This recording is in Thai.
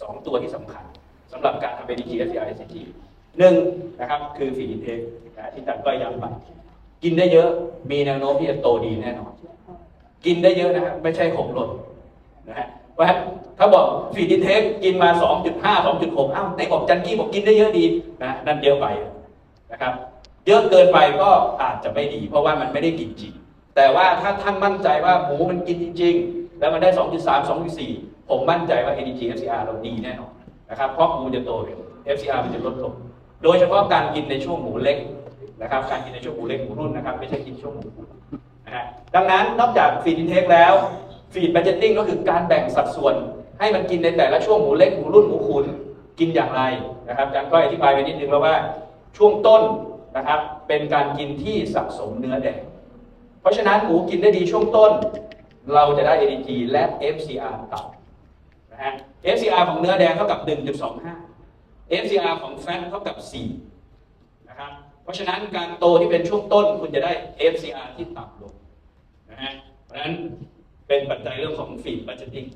สองตัวที่สำคัญสำหรับการทำ ADG SCR SCG หนึ่งนะครับคือฟีดินเทคนะที่จัดก็ย้ำไปกินได้เยอะมีแนวโน้มที่จะโตดีแน่นอน กินได้เยอะนะครับไม่ใช่หกหล่นนะฮะเพราถ้าบอกฟีดอินเทคกินมา 2.5 2.6อ้าวไหนบอกจันกี้บอกกินได้เยอะดีนะนั่นเยอะไปนะครับ เยอะเกินไปก็อาจจะไม่ดี เพราะว่ามันไม่ได้กินจริง แต่ว่าถ้าท่านมั่นใจว่าหมูมันกินจริง ๆ แล้วมันได้ 2.3 2.4 ผมมั่นใจว่า ADG FCR เราดีแน่นอนนะครับเพราะหมูจะโตเร็ว FCR มันจะลดลง โดยเฉพาะการกินในช่วงหมูเล็กนะครับการกินในช่วงหมูเล็กหมูรุ่นนะครับไม่ใช่กินช่วงหมูขุนนะฮะดังนั้นนอกจากฟีดอินเทคแล้วฟีดบัจเจตติ้งก็คือการแบ่งสัดส่วน ให้มันกินในแต่ละช่วงหมูเล็กหมูรุ่นหมูขุนกินอย่างไรนะครับอาจารย์ก็อธิบายไปนิดนึงแล้วว่าช่วงต้นนะครับเป็นการกินที่สะสมเนื้อแดง เพราะฉะนั้นหมูกินได้ดีช่วงต้น เราจะได้ ADG และ FCR ต่ำ นะฮะ FCR ของเนื้อแดงเท่ากับ 1.25 FCR ของแฟตเท่ากับ 4 นะครับ เพราะฉะนั้นการโตที่เป็นช่วงต้นคุณจะได้ FCR ที่ต่ำลงนะฮะ เพราะฉะนั้นเป็นปัจจัยเรื่องของฟีดบัจจิง